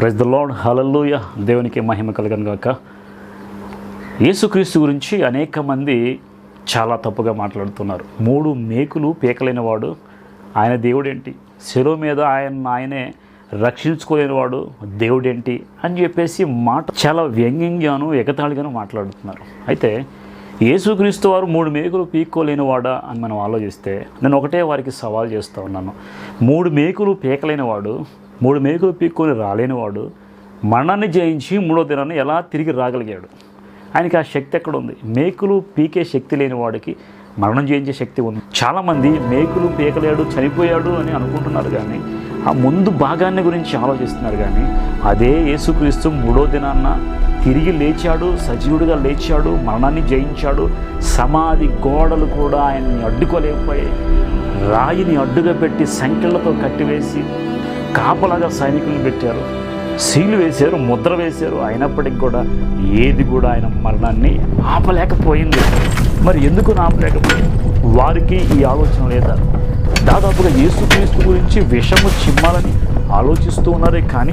Praise the lord హలల్లోయ దేవునికి మహిమ కలగను గాక. యేసుక్రీస్తు గురించి అనేక మంది చాలా తప్పుగా మాట్లాడుతున్నారు. మూడు మేకులు పీకలేని వాడు ఆయన దేవుడేంటి? శిలో మీద ఆయన ఆయనే రక్షించుకోలేని వాడు దేవుడేంటి? అని చెప్పేసి మాట చాలా వ్యంగ్యంగాను ఎగతాళిగాను మాట్లాడుతున్నారు. అయితే యేసుక్రీస్తు వారు మూడు మేకులు పీక్కోలేని వాడా అని మనం ఆలోచిస్తే నేను ఒకటే వారికి సవాల్ చేస్తూ ఉన్నాను. మూడు మేకులు పీకలేని వాడు మూడు మేకులు పీక్కొని రాలేనివాడు మరణాన్ని జయించి మూడో దినాన్ని ఎలా తిరిగి రాగలిగాడు? ఆయనకి ఆ శక్తి ఎక్కడ ఉంది మేకులు పీకే శక్తి లేని వాడికి మరణం జయించే శక్తి ఉంది. చాలామంది మేకులు పీకలేడు చనిపోయాడు అని అనుకుంటున్నారు కానీ ఆ ముందు భాగాన్ని గురించి ఆలోచిస్తున్నారు కానీ అదే యేసుక్రీస్తు మూడో దినాన్న తిరిగి లేచాడు సజీవుడిగా లేచాడు మరణాన్ని జయించాడు సమాధి గోడలు కూడా ఆయన్ని అడ్డుకోలేకపోయాయి. రాయిని అడ్డుగా పెట్టి సంఖ్యలతో కట్టివేసి కాపలాగా సైనికులు పెట్టారు. సీలు వేశారు ముద్ర వేశారు. అయినప్పటికి కూడా ఏది కూడా ఆయన మరణాన్ని ఆపలేకపోయింది. మరి ఎందుకు ఆపలేకపోయింది? వారికి ఈ ఆలోచన లేదా? దాదాపుగా యేసుక్రీస్తు గురించి విషము చిమ్మాలని ఆలోచిస్తూ ఉన్నారే కానీ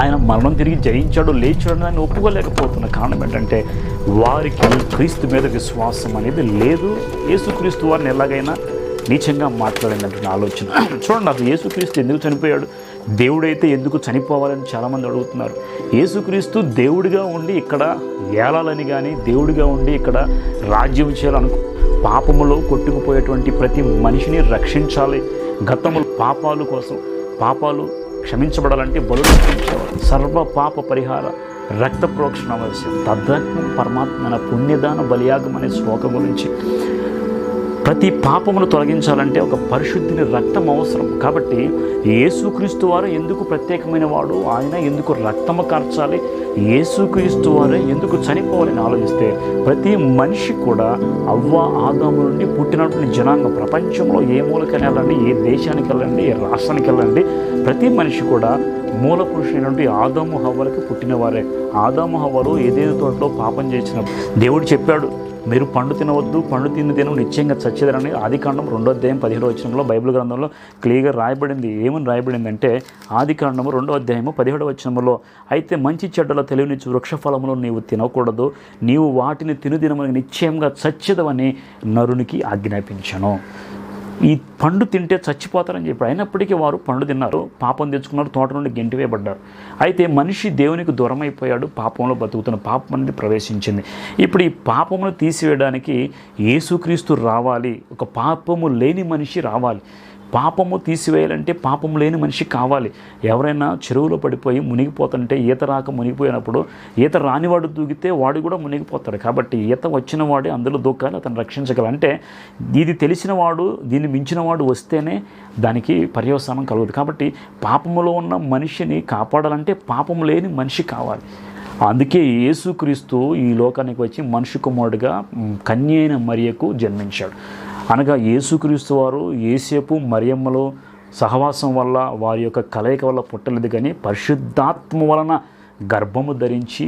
ఆయన మరణం తిరిగి జయించాడు లేచాడు అని ఒప్పుకోలేకపోతున్న కారణం ఏంటంటే వారికి క్రీస్తు మీద విశ్వాసం అనేది లేదు. యేసుక్రీస్తు వారిని ఎలాగైనా నీచంగా మాట్లాడిందంటున్న ఆలోచన. చూడండి అసలు యేసుక్రీస్తు ఎందుకు చనిపోయాడు? దేవుడైతే ఎందుకు చనిపోవాలని చాలామంది అడుగుతున్నారు. యేసుక్రీస్తు దేవుడిగా ఉండి ఇక్కడ ఏలాలని కానీ దేవుడిగా ఉండి ఇక్కడ రాజ్యం చేయాలనుకో పాపములో కొట్టుకుపోయేటువంటి ప్రతి మనిషిని రక్షించాలి. గతములు పాపాలు కోసం పాపాలు క్షమించబడాలంటే బలు రక్షించేవారు సర్వ పాప పరిహార రక్త ప్రోక్షణ అవశ్యం తద్రత్నం పరమాత్మన పుణ్యదాన బలియాగం అనే శ్లోకం గురించి ప్రతి పాపమును తొలగించాలంటే ఒక పరిశుద్ధిని రక్తం అవసరం. కాబట్టి యేసుక్రీస్తు వారు ఎందుకు ప్రత్యేకమైన వాడు? ఆయన ఎందుకు రక్తము కార్చాలి? యేసుక్రీస్తు వారే ఎందుకు చనిపోవాలని ఆలోచిస్తే ప్రతి మనిషి కూడా అవ్వ ఆదాము నుండి పుట్టినటువంటి జనాంగం ప్రపంచంలో ఏ మూలకని వెళ్ళండి ఏ దేశానికి వెళ్ళండి ఏ రాష్ట్రానికి వెళ్ళండి ప్రతి మనిషి కూడా మూల పురుషుడైనటువంటి ఆదాము హవ్వలకి పుట్టినవారే. ఆదాము హవ్వలు ఏదేదో తోటలో పాపం చేసిన దేవుడు చెప్పాడు మీరు పండు తినవద్దు పండు తిన్న దినం నిశ్చయంగా చచ్చేదరని ఆదికాండం రెండో అధ్యాయం పదిహేడో వచనంలో బైబిల్ గ్రంథంలో క్లియర్గా రాయబడింది. ఏమని రాయబడిందంటే ఆదికాండము రెండో అధ్యాయము పదిహేడో వచనంలో అయితే మంచి చెడ్డల తెలివినిచ్చు వృక్షఫలములు నీవు తినకూడదు నీవు వాటిని తినుదినమని నిశ్చయంగా చచ్చేదవని నరునికి ఆజ్ఞాపించను. ఈ పండు తింటే చచ్చిపోతారని చెప్పి అయినప్పటికీ వారు పండు తిన్నారు పాపం తెచ్చుకున్నారు తోట నుండి గెంటివేయబడ్డారు. అయితే మనిషి దేవునికి దూరం అయిపోయాడు పాపంలో బతుకుతున్న పాపం అనేది ప్రవేశించింది. ఇప్పుడు ఈ పాపమును తీసివేయడానికి యేసుక్రీస్తు రావాలి ఒక పాపము లేని మనిషి రావాలి. పాపము తీసివేయాలంటే పాపం లేని మనిషి కావాలి. ఎవరైనా చెరువులో పడిపోయి మునిగిపోతుంటే ఈత రాక మునిగిపోయినప్పుడు ఈత రానివాడు దూకితే వాడు కూడా మునిగిపోతాడు. కాబట్టి ఈత వచ్చిన వాడే అందులో దూకాలి అతను రక్షించగల. అంటే ఇది తెలిసిన వాడు దీన్ని మించిన వాడు వస్తేనే దానికి పర్యవసానం కలుగుతుంది కాబట్టి పాపములో ఉన్న మనిషిని కాపాడాలంటే పాపం లేని మనిషి కావాలి. అందుకే యేసుక్రీస్తు ఈ లోకానికి వచ్చి మనుషు కుమారుడుగా కన్య అయిన మరియకు జన్మించాడు. అనగా యేసుక్రీస్తు వారు ఏసేపు మరియమ్మలో సహవాసం వల్ల వారి యొక్క కలయిక వల్ల పుట్టలేదు కానీ పరిశుద్ధాత్మ వలన గర్భము ధరించి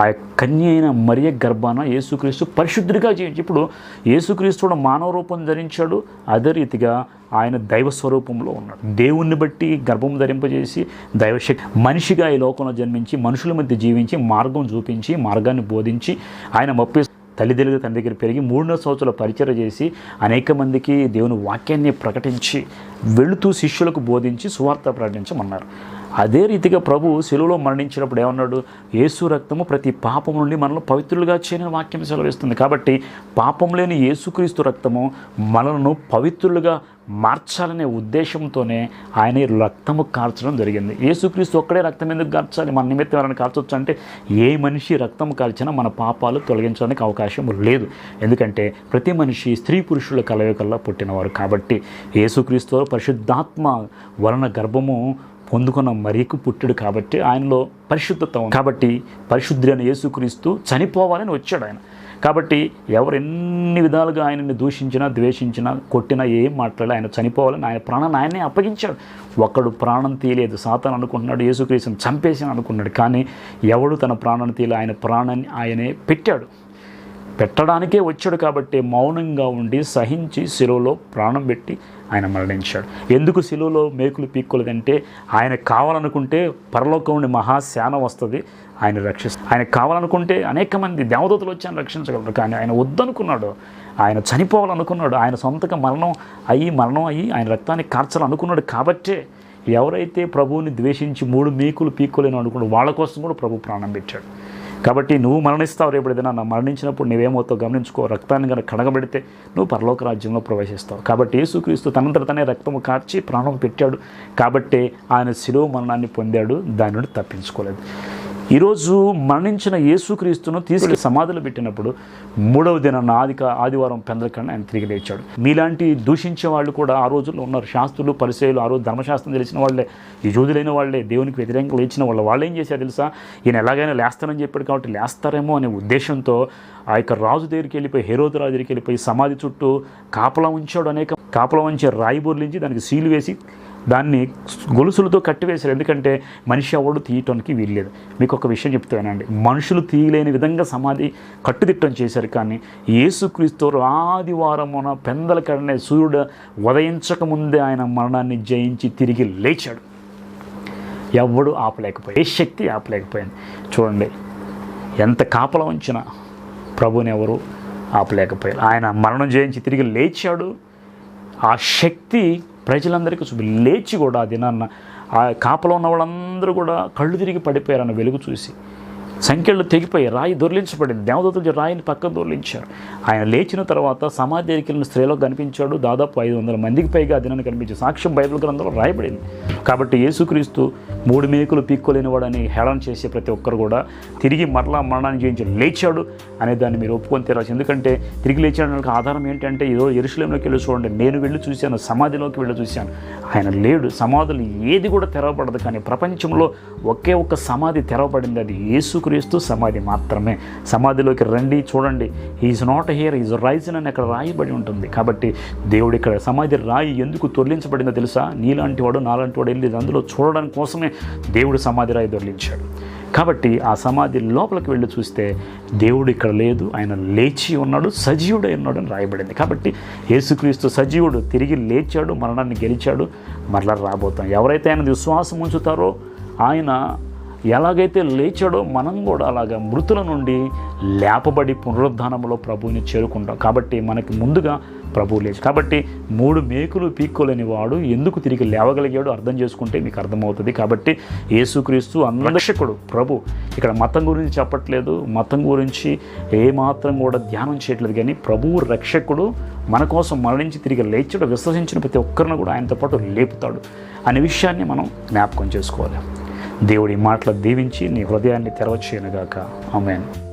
ఆ కన్య అయిన మరియ గర్భాన యేసుక్రీస్తు పరిశుద్ధుడిగా జీవించి ఇప్పుడు యేసుక్రీస్తు కూడా మానవ రూపం ధరించాడు. అదే రీతిగా ఆయన దైవ స్వరూపంలో ఉన్నాడు. దేవుణ్ణి బట్టి గర్భం ధరింపజేసి దైవశక్తి మనిషిగా ఈ లోకంలో జన్మించి మనుషుల మధ్య జీవించి మార్గం చూపించి మార్గాన్ని బోధించి ఆయన మొప్పి తల్లిదండ్రులు తన దగ్గర పెరిగి మూడున్నర సంవత్సరాలు పరిచయం చేసి అనేక మందికి దేవుని వాక్యాన్ని ప్రకటించి వెళుతూ శిష్యులకు బోధించి సువార్త ప్రకటించమన్నారు. అదే రీతిగా ప్రభు సెలువులో మరణించినప్పుడు ఏమన్నాడు? యేసు రక్తము ప్రతి పాపం నుండి మనల్ని పవిత్రులుగా చేయని వాక్యం సెలవిస్తుంది. కాబట్టి పాపం లేని యేసుక్రీస్తు రక్తము మనలను పవిత్రులుగా మార్చాలనే ఉద్దేశంతోనే ఆయన రక్తము కార్చడం జరిగింది. యేసుక్రీస్తు ఒక్కడే రక్తం ఎందుకు కార్చాలి? మన నిమిత్తం ఎవరైనా కార్చొచ్చు అంటే ఏ మనిషి రక్తం కాల్చినా మన పాపాలు తొలగించడానికి అవకాశం లేదు. ఎందుకంటే ప్రతి మనిషి స్త్రీ పురుషుల కలయికల్లో పుట్టినవారు. కాబట్టి యేసుక్రీస్తు పరిశుద్ధాత్మ వలన గర్భము పొందుకున్న మరీకు పుట్టుడు కాబట్టి ఆయనలో పరిశుద్ధత ఉంది. కాబట్టి పరిశుద్ధుడైన యేసుక్రీస్తు చనిపోవాలని వచ్చాడు ఆయన. కాబట్టి ఎవరు ఎన్ని విధాలుగా ఆయనని దూషించినా ద్వేషించినా కొట్టినా ఏం మాట్లాడాలి ఆయన చనిపోవాలని ఆయన ప్రాణాన్ని ఆయనే అప్పగించాడు. ఒక్కడు ప్రాణం తీయలేదు. సాతాను అనుకుంటున్నాడు యేసుక్రీస్తుని చంపేసి అనుకున్నాడు కానీ ఎవడు తన ప్రాణాన్ని తీయలే ఆయన ప్రాణాన్ని ఆయనే పెట్టాడు. పెట్టడానికే వచ్చాడు కాబట్టి మౌనంగా ఉండి సహించి శిలువలో ప్రాణం పెట్టి ఆయన మరణించాడు. ఎందుకు శిలువలో మేకులు పీక్కోలేదంటే ఆయన కావాలనుకుంటే పరలోకం నుండి మహాశానం వస్తుంది ఆయన రక్షిస్తారు ఆయన కావాలనుకుంటే అనేక మంది దేవదూతలు వచ్చి ఆయన రక్షించగలరు కానీ ఆయన వద్దనుకున్నాడు. ఆయన చనిపోవాలనుకున్నాడు. ఆయన సొంతగా మరణం అయ్యి మరణం అయ్యి ఆయన రక్తాన్ని కార్చాలనుకున్నాడు కాబట్టే ఎవరైతే ప్రభువుని ద్వేషించి మూడు మేకులు పీక్కులేను అనుకున్నాడు వాళ్ళ కోసం కూడా ప్రభు ప్రాణం పెట్టాడు. కాబట్టి నువ్వు మరణిస్తావు రేపు ఏదైనా నా మరణించినప్పుడు నువ్వేమవుతావు? గమనించుకో రక్తాన్ని కనుక కడగబెడితే నువ్వు పరలోక రాజ్యంలో ప్రవేశిస్తావు. కాబట్టి యేసుక్రీస్తు తనంతట తనే రక్తము కార్చి ప్రాణం పెట్టాడు. కాబట్టి ఆయన శిలువ మరణాన్ని పొందాడు దాని నుండి తప్పించుకోలేదు. ఈరోజు మరణించిన యేసుక్రీస్తును తీసుకెళ్ళి సమాధులు పెట్టినప్పుడు మూడవ దిన ఆదిక ఆదివారం పెందలకన్నా ఆయన తిరిగి లేచాడు. మీలాంటి దూషించే వాళ్ళు కూడా ఆ రోజుల్లో ఉన్నారు. శాస్త్రులు పరిచయాలు ఆ రోజు ధర్మశాస్త్రం తెలిసిన వాళ్ళే ఈ వాళ్ళే దేవునికి వ్యతిరేకంగా లేచిన వాళ్ళు. వాళ్ళు ఏం చేశారు తెలుసా? ఈయన ఎలాగైనా లేస్తానని చెప్పాడు కాబట్టి లేస్తారేమో అనే ఉద్దేశంతో ఆ యొక్క రాజు దగ్గరికి వెళ్ళిపోయి హేరోదు రాజు దగ్గరికి వెళ్ళిపోయి సమాధి చుట్టూ కాపలా ఉంచాడు అనేక కాపలా ఉంచి రాయి బొర్లించి దానికి సీలు వేసి దాన్ని గొలుసులతో కట్టివేశారు. ఎందుకంటే మనిషి ఎవడు తీయటానికి వీల్లేదు. మీకు ఒక విషయం చెప్తానండి మనుషులు తీయలేని విధంగా సమాధి కట్టుదిట్టం చేశారు. కానీ యేసుక్రీస్తు ఆదివారమున పెందల కడనే సూర్యుడు ఉదయించక ముందే ఆయన మరణాన్ని జయించి తిరిగి లేచాడు. ఎవడు ఆపలేకపోయాడు. ఏ శక్తి ఆపలేకపోయింది. చూడండి ఎంత కాపలం ఉంచినా ప్రభుని ఎవరు ఆపలేకపోయారు. ఆయన మరణం జయించి తిరిగి లేచాడు. ఆ శక్తి ప్రజలందరికీ చూపి లేచి కూడా ఆ దినాన్న ఆ కాపలో ఉన్న వాళ్ళందరూ కూడా కళ్ళు తిరిగి పడిపోయారన్న వెలుగు చూసి. సంఖ్యలు తెగిపోయి రాయి దొర్లించబడింది. దేవదూతలు రాయిని పక్కన దొరిలించారు. ఆయన లేచిన తర్వాత సమాధి వెళ్ళిన స్త్రీలో కనిపించాడు. దాదాపు ఐదు వందల మందికి పైగా దినాన్ని కనిపించే సాక్ష్యం బైబిల్ గ్రంథంలో రాయబడింది. కాబట్టి యేసుక్రీస్తు మూడు మేకులు పీక్కోలేనివాడని హేళన చేసే ప్రతి ఒక్కరు కూడా తిరిగి మరలా మరణాన్ని జయించి లేచాడు అనే దాన్ని మీరు ఒప్పుకొని తీరాల్సి ఎందుకంటే తిరిగి లేచాడానికి ఆధారం ఏంటంటే ఏదో ఎరుసలంలోకి వెళ్ళి చూడండి. నేను వెళ్ళి చూశాను సమాధిలోకి వెళ్ళి చూశాను. ఆయన లేడు. సమాధులు ఏది కూడా తెరవబడదు. కానీ ప్రపంచంలో ఒకే ఒక్క సమాధి తెరవబడింది. అది యేసుక్రీస్తు సమాధి మాత్రమే. సమాధిలోకి రండి చూడండి. Is not here is risen అని అక్కడ రాయబడి ఉంటుంది. కాబట్టి దేవుడు ఇక్కడ సమాధి రాయి ఎందుకు తొలగించబడిందో తెలుసా? నీలాంటి వాడు నాలాంటి వాడు వెళ్ళి అందులో చూడడానికి కోసమే దేవుడు సమాధి రాయి దొరిలించాడు కాబట్టి ఆ సమాధి లోపలికి వెళ్ళి చూస్తే దేవుడు ఇక్కడ లేదు ఆయన లేచి ఉన్నాడు సజీవుడై ఉన్నాడు అని రాయబడింది. కాబట్టి యేసుక్రీస్తు సజీవుడు తిరిగి లేచాడు మరణాన్ని గెలిచాడు మరలా రాబోతాం. ఎవరైతే ఆయన విశ్వాసం ఉంచుతారో ఆయన ఎలాగైతే లేచాడో మనం కూడా అలాగా మృతుల నుండి లేపబడి పునరుద్ధానంలో ప్రభువుని చేరుకుంటాం. కాబట్టి మనకి ముందుగా ప్రభువు లేచి కాబట్టి మూడు మేకులు పీక్కోలేని వాడు ఎందుకు తిరిగి లేవగలిగాడో అర్థం చేసుకుంటే మీకు అర్థమవుతుంది. కాబట్టి యేసుక్రీస్తు అన్రక్షకుడు ప్రభు ఇక్కడ మతం గురించి చెప్పట్లేదు మతం గురించి ఏమాత్రం కూడా ధ్యానం చేయట్లేదు. కానీ ప్రభువు రక్షకుడు మన కోసం మరణించి తిరిగి లేచాడు విశ్వసించిన ప్రతి ఒక్కరిని కూడా ఆయనతో పాటు లేపుతాడు అనే విషయాన్ని మనం జ్ఞాపకం చేసుకోవాలి. దేవుడి మాటలు దీవించి నీ హృదయాన్ని తెరవచ్చేయనుగాక ఆమెను.